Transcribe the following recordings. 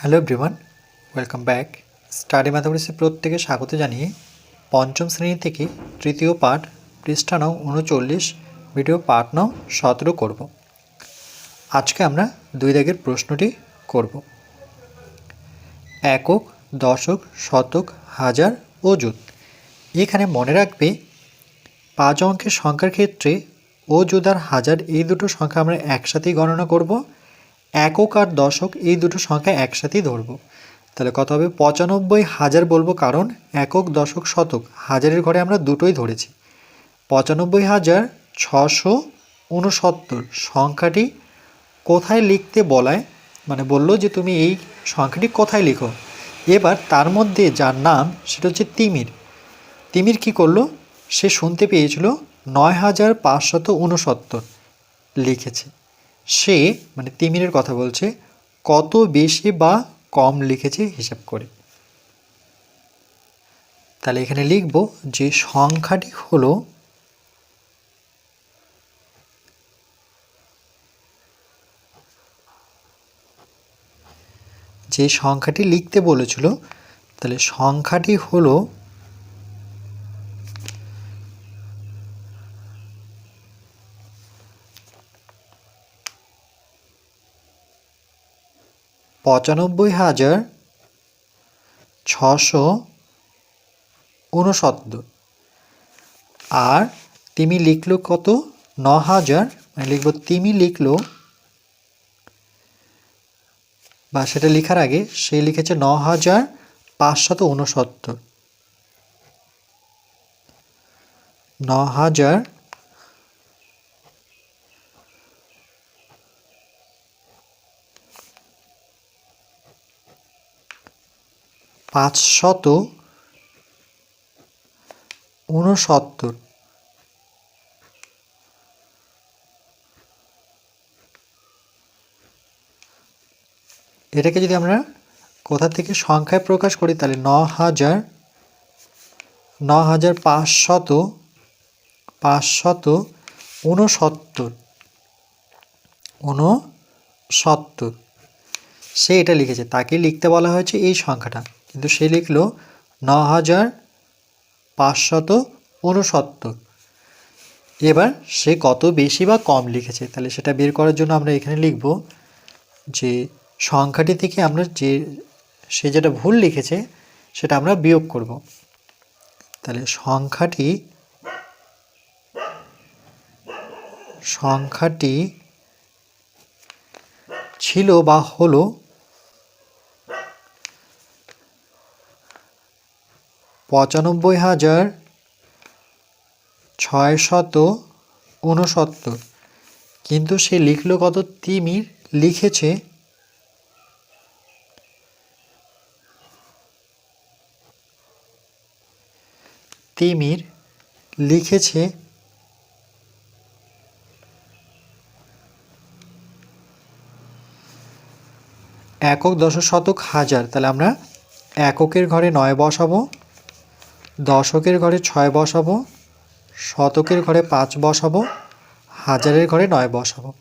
Hello everyone, welcome back. Study ম্যাথামেটিক্সে প্রত্যেকে স্বাগত জানিয়ে পঞ্চম শ্রেণি থেকে তৃতীয় পাঠ পৃষ্ঠা নং উনচল্লিশ, ভিডিও পাঠ নং সতেরো করব। আজকে আমরা দুই দাগের প্রশ্নটি করব। একক, দশক, শতক, হাজার, অযুত। এখানে মনে রাখবে, পাঁচ অঙ্কের সংখ্যার ক্ষেত্রে অযুত আর হাজার এই দুটো সংখ্যা আমরা একসাথেই গণনা করব। একক আর দশক এই দুটো সংখ্যা একসাথেই ধরবো। তাহলে কত হবে? পঁচানব্বই হাজার বলব কারণ একক দশক শতক। হাজারের ঘরে আমরা দুটোই ধরেছি। পঁচানব্বই হাজার ছশো উনসত্তর। সংখ্যাটি কোথায় লিখতে বলায়? মানে বলল যে তুমি এই সংখ্যাটি কোথায় লিখো? এবার তার মধ্যে যার নাম সেটা হচ্ছে তিমির। তিমির কি করল? সে শুনতে পেয়েছিল নয় হাজার পাঁচশত উনসত্তর লিখেছে। সে মানে তিমিরের কথা বলছে, কত বেশি বা কম লিখেছে হিসাব করে। তাহলে এখানে লিখব যে সংখ্যাটি হলো যে সংখ্যাটি লিখতে বলেছিল, তাহলে সংখ্যাটি হলো পঁচানব্বই হাজার ছশো উনসত্তর আর তিমি লিখলো কত? ন হাজার। মানে লিখব তিমি লিখলো। বা সেটা লেখার আগে সে লিখেছে ন হাজার পাঁচশত উনসত্তর ন হাজার পাঁচশত উনসত্তর এটাকে যদি আমরা কোথা থেকে সংখ্যায় প্রকাশ করি, তাহলে ন হাজার ন হাজার পাঁচশত পাঁচশত উনসত্তর উনসত্তর সে এটা লিখেছে, তাকে লিখতে বলা হয়েছে এই সংখ্যাটা। কিন্তু সে লিখলো ন হাজার পাঁচশত উনসত্তর এবার সে কত বেশি বা কম লিখেছে, তাহলে সেটা বের করার জন্য আমরা এখানে লিখব যে সংখ্যাটি থেকে আমরা যে, সে যেটা ভুল লিখেছে, সেটা আমরা বিয়োগ করব। তাহলে সংখ্যাটি সংখ্যাটি ছিল বা হলো পঁচানব্বই হাজার ছয়শত উনসত্তর কিন্তু সে লিখলো কত? তিমির লিখেছে তিমির লিখেছে একক দশ শতক হাজার। তাহলে আমরা এককের ঘরে নয় বসাবো। দশকের ঘরে ছয় বসাবো, শতকের ঘরে পাঁচ বসাবো, হাজারের ঘরে নয় বসাবো।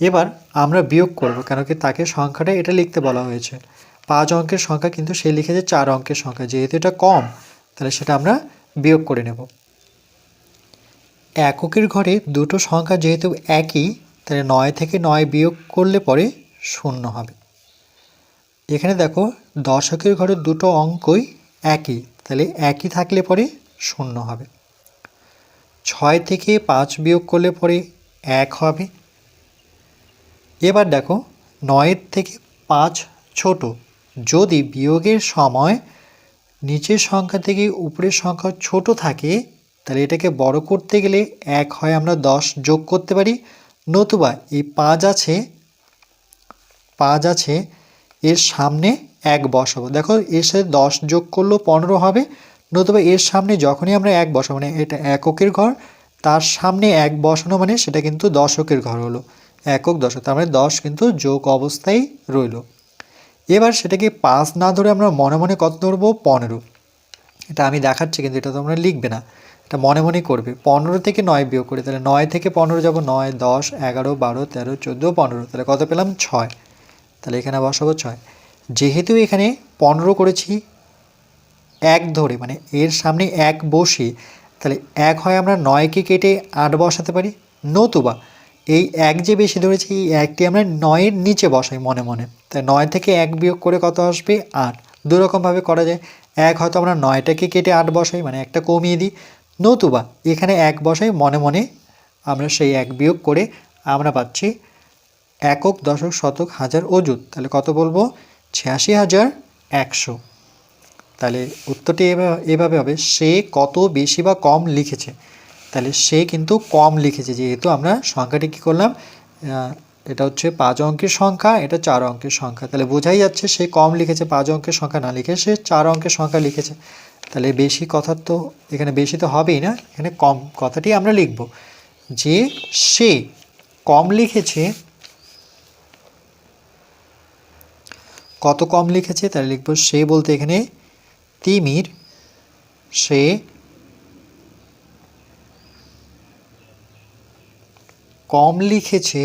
এবার আমরা বিয়োগ করব, কেন কি তাকে সংখ্যাটা এটা লিখতে বলা হয়েছে। পাঁচ অঙ্কের সংখ্যা কিন্তু সে লিখেছে চার অঙ্কের সংখ্যা। যেহেতু এটা কম, তাহলে সেটা আমরা বিয়োগ করে নেব। এককের ঘরে দুটো সংখ্যা যেহেতু একই, তাহলে নয় থেকে নয় বিয়োগ করলে পরে শূন্য হবে। এখানে দেখো, দশকের ঘরে দুটো অঙ্কই একই। তাহলে একই থাকলে পরে শূন্য হবে। ছয় থেকে পাঁচ বিয়োগ করলে পরে এক হবে। এবার দেখো, নয়ের থেকে পাঁচ ছোট। যদি বিয়োগের সময় নিচের সংখ্যা থেকে উপরের সংখ্যা ছোট থাকে, তাহলে এটাকে বড় করতে গেলে এক হয় আমরা দশ যোগ করতে পারি। নতুবা এই পাঁচ আছে পাঁচ আছে, এর সামনে এক বসাবো। দেখো, এর সাথে দশ যোগ করলেও পনেরো হবে। নতুবা এর সামনে যখনই আমরা এক বসাবো মানে এটা এককের ঘর, তার সামনে এক বসানো মানে সেটা কিন্তু দশকের ঘর হলো। একক দশক, তার মানে দশ কিন্তু যোগ অবস্থায় রইল। এবার সেটাকে পাঁচ না ধরে আমরা মনে মনে কত ধরবো? পনেরো। এটা আমি দেখাচ্ছি, কিন্তু এটা তোমরা লিখবে না। এটা মনে মনে করবে। পনেরো থেকে নয় বিয়োগ করে, তাহলে নয় থেকে পনেরো যাব, নয়, দশ, এগারো, বারো, তেরো, চোদ্দ, পনেরো। তাহলে কত পেলাম? ছয়। তাহলে এখানে বসাবো ছয়। যেহেতু এখানে পনেরো করেছি, এক ধরে মানে এর সামনে এক বসে, তাহলে এক হয় আমরা নয়কে কেটে আট বসাতে পারি। নতুবা এই এক যে বেশি ধরেছি, এই একটি আমরা নয়ের নিচে বসাই মনে মনে। তাই নয় থেকে এক বিয়োগ করে কত আসবে? আট। দুরকমভাবে করা যায়। এক হয়তো আমরা নয়টাকে কেটে আট বসাই মানে একটা কমিয়ে দিই। নতুবা এখানে এক বসাই মনে মনে আমরা সেই এক বিয়োগ করে আমরা পাচ্ছি একক, দশক, শতক, হাজার অযুত। তাহলে কত বলব? ছিয়াশি হাজার একশো। তাহলে উত্তরটি এভাবে হবে, সে কত বেশি বা কম লিখেছে? তাহলে সে কিন্তু কম লিখেছে, যেহেতু আমরা সংখ্যাটি কী করলাম? এটা হচ্ছে পাঁচ অঙ্কের সংখ্যা, এটা চার অঙ্কের সংখ্যা। তাহলে বোঝাই যাচ্ছে সে কম লিখেছে, পাঁচ অঙ্কের সংখ্যা না লিখে সে চার অঙ্কের সংখ্যা লিখেছে। তাহলে বেশি কথা তো এখানে বেশি তো হবেই না, এখানে কম কথাটি আমরা লিখব। যে সে কম লিখেছে কত কম লিখেছে, তাহলে লিখব সে বলতে এখানে তিমির, সে কম লিখেছে,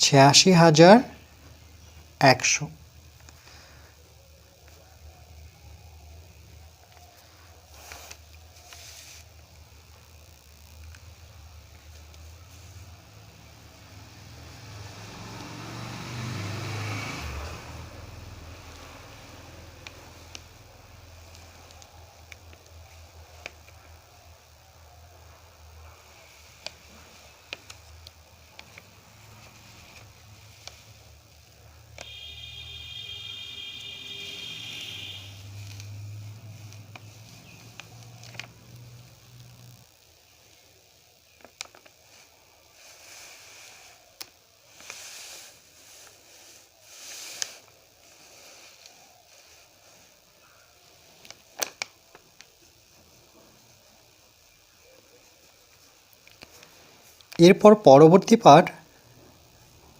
ছিয়াশি হাজার একশো। এরপর পরবর্তী পাঠ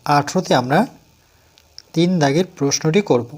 আঠেরোতে আমরা তিন দাগের প্রশ্নটি করব।